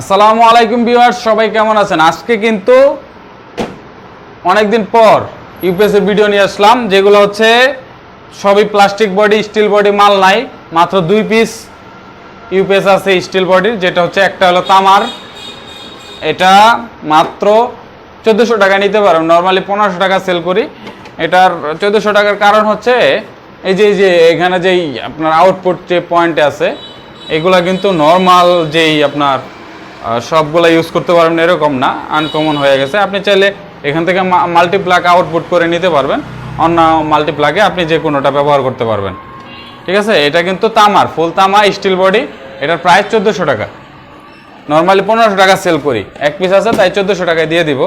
আসসালামু আলাইকুম ভিউয়ার্স, সবাই কেমন আছেন? আজকে কিন্তু অনেকদিন পর ইউপিএসের ভিডিও নিয়ে আসলাম, যেগুলো হচ্ছে সবই প্লাস্টিক বডি স্টিল বডি মাল নাই, মাত্র দুই পিস ইউপিএস আছে স্টিল বডির যেটা হচ্ছে একটা হলো তামার। এটা মাত্র চোদ্দোশো টাকা নিতে পারো নর্মালি পনেরোশো টাকা সেল করি। এটার চোদ্দোশো টাকার কারণ হচ্ছে, এই যে যে, এখানে যেই আপনার আউটপুট যে পয়েন্ট আছে, এগুলা কিন্তু নর্মাল যেই আপনার সবগুলা ইউজ করতে পারবেন, এরকম না আনকমন হয়ে গেছে। আপনি চাইলে এখান থেকে মাল্টিপ্লাক আউটপুট করে নিতে পারবেন। অন্য মাল্টিপ্লাকে আপনি যে কোনোটা ব্যবহার করতে পারবেন। ঠিক আছে? এটা কিন্তু তামার ফুল তামা স্টিল বডি এটার প্রাইস চোদ্দোশো টাকা। নর্মালি পনেরোশো টাকা সেল করি। এক পিস আছে, তাই চোদ্দোশো টাকায় দিয়ে দিব।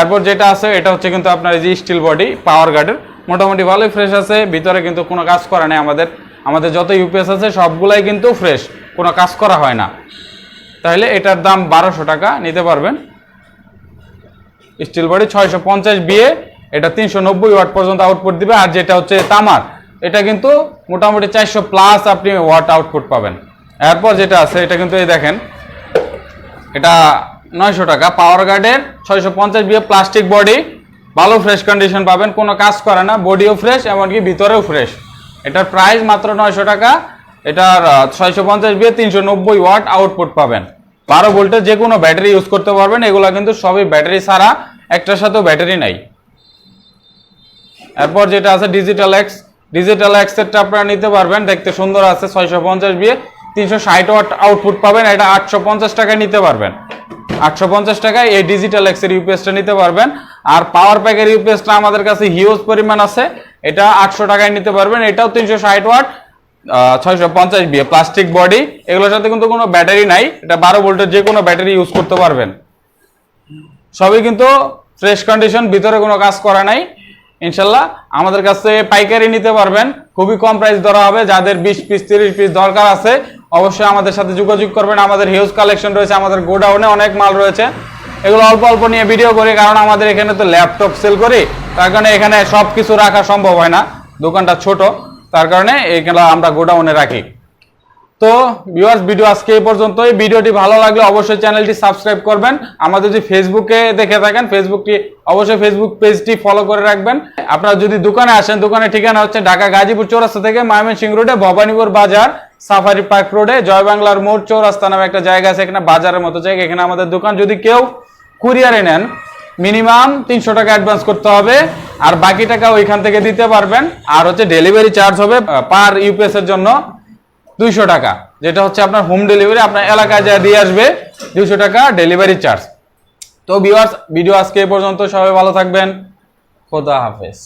এরপর যেটা আছে, এটা হচ্ছে কিন্তু আপনার যে স্টিল বডি পাওয়ার গার্ডের মোটামুটি ভালোই ফ্রেশ আছে, ভিতরে কিন্তু কোনো কাজ করা নেই আমাদের। আমাদের যত ইউপিএস আছে, সবগুলাই কিন্তু ফ্রেশ কোনো কাজ করা হয় না। তাহলে এটার দাম বারোশো টাকা, নিতে পারবেন। স্টিল বডি ছয়শো পঞ্চাশ বিয়ে এটা তিনশো নব্বই ওয়াট পর্যন্ত আউটপুট দিবে, আর যেটা হচ্ছে তামার, এটা কিন্তু মোটামুটি চারশো প্লাস আপনি ওয়াট আউটপুট পাবেন। এরপর যেটা আছে, এটা কিন্তু এই দেখেন, এটা নয়শো টাকা পাওয়ার গার্ডের ছয়শো পঞ্চাশ বিয়ে প্লাস্টিক বডি ভালো ফ্রেশ কন্ডিশন পাবেন, কোনো কাজ করে না বডিও ফ্রেশ এমনকি ভিতরেও ফ্রেশ এটার প্রাইস মাত্র নয়শো টাকা, এটার ছয়শো পঞ্চাশ বিয়ে তিনশো নব্বই ওয়াট আউটপুট পাবেন। বারো ভোল্টের যে কোনো ব্যাটারি ইউজ করতে পারবেন। এগুলো কিন্তু সবই ব্যাটারি ছাড়া একটার সাথেও ব্যাটারি নাই। এরপর যেটা আছে ডিজিটাল এক্স ডিজিটাল এক্সেরটা আপনারা নিতে পারবেন। দেখতে সুন্দর আছে, ছয়শো পঞ্চাশ বিয়ে তিনশো ষাট ওয়াট আউটপুট পাবেন, এটা আটশো পঞ্চাশ টাকায় নিতে পারবেন। আটশো পঞ্চাশ টাকায় এই ডিজিটাল এক্সের ইউপিএসটা নিতে পারবেন। আর পাওয়ার প্যাকের ইউপিএসটা আমাদের কাছে হিউজ পরিমাণ আছে। এটা আটশো টাকায় নিতে পারবেন। এটাও তিনশো ষাট ওয়াট। ছয়শো পঞ্চাশ বিয়ে প্লাস্টিক বডি এগুলোর সাথে কিন্তু কোনো ব্যাটারি নাই। এটা বারো ভোল্টের যে কোনো ব্যাটারি ইউজ করতে পারবেন। সবই কিন্তু ফ্রেশ কন্ডিশন ভিতরে কোনো কাজ করা নাই। ইনশাল্লাহ আমাদের কাছে পাইকারি নিতে পারবেন। খুবই কম প্রাইস ধরা হবে। যাদের বিশ পিস তিরিশ পিস দরকার আছে, অবশ্যই আমাদের সাথে যোগাযোগ করবেন। আমাদের হিউজ কালেকশন রয়েছে, আমাদের গোডাউনে অনেক মাল রয়েছে। এগুলো অল্প অল্প নিয়ে ভিডিও করি, কারণ আমাদের এখানে তো ল্যাপটপ সেল করি। তার কারণে এখানে সব কিছু রাখা সম্ভব হয় না। দোকানটা ছোট। তার কারণে এগুলো আমরা গোডাউনে রাখি। তো ভিউয়ার্স ভিডিও আজকে এই পর্যন্তই। ভিডিওটি ভালো লাগলে অবশ্যই চ্যানেলটি সাবস্ক্রাইব করবেন। আমাদের যদি ফেসবুকে দেখে থাকেন ফেসবুকটি অবশ্যই ফেসবুক পেজটি ফলো করে রাখবেন। আপনারা যদি দোকানে আসেন, দোকানের ঠিকানা হচ্ছে ঢাকা গাজীপুর চৌরাস্তা থেকে ময়মনসিংহ রোডে, ভবানীপুর বাজার, সাফারি পার্ক রোডে, জয় বাংলার মোড় চৌরাস্তা নামে একটা জায়গা আছে এখানে, বাজারের মতো জায়গা। এখানে আমাদের দোকান, যদি কেউ কুরিয়ারে নেন মিনিমাম তিনশো টাকা অ্যাডভান্স করতে হবে। আর বাকি টাকা ওইখান থেকে দিতে পারবেন। আর হচ্ছে ডেলিভারি চার্জ হবে পার ইউপিএস এর জন্য দুইশো টাকা। যেটা হচ্ছে আপনার হোম ডেলিভারি আপনার এলাকায় যা দিয়ে আসবে, দুইশো টাকা ডেলিভারি চার্জ তো ভিউয়ার্স ভিডিও আজকে এই পর্যন্ত। সবাই ভালো থাকবেন। খোদা হাফেজ।